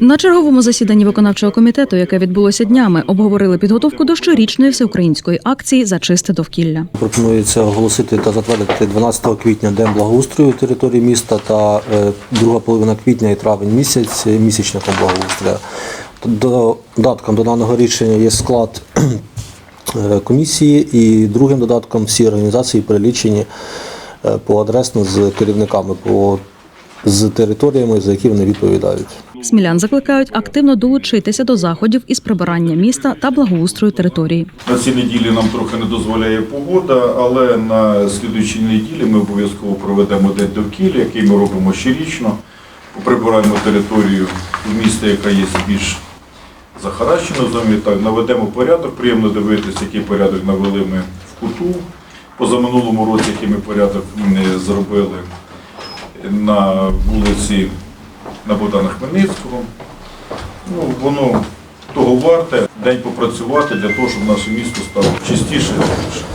На черговому засіданні виконавчого комітету, яке відбулося днями, обговорили підготовку до щорічної всеукраїнської акції за чисте довкілля. Пропонується оголосити та затвердити 12 квітня День благоустрою території міста та е, друга половина квітня і травень місяць е, місячником благоустрою. Додатком до даного рішення є склад е, комісії і другим додатком всі організації перелічені поадресно з керівниками по з територіями, за які вони відповідають. Смілян закликають активно долучитися до заходів із прибирання міста та благоустрою території. На цій неділі нам трохи не дозволяє погода, але на слідуючій неділі ми обов'язково проведемо день довкілля, який ми робимо щорічно. Прибираємо територію міста, яка є більш захаращена зовні. Так, наведемо порядок. Приємно дивитися, який порядок навели ми в куту. Позаминулому році, який ми порядок не зробили на вулиці на Богдана Хмельницького. Ну, воно того варте день попрацювати для того, щоб наше місто стало чистіше і.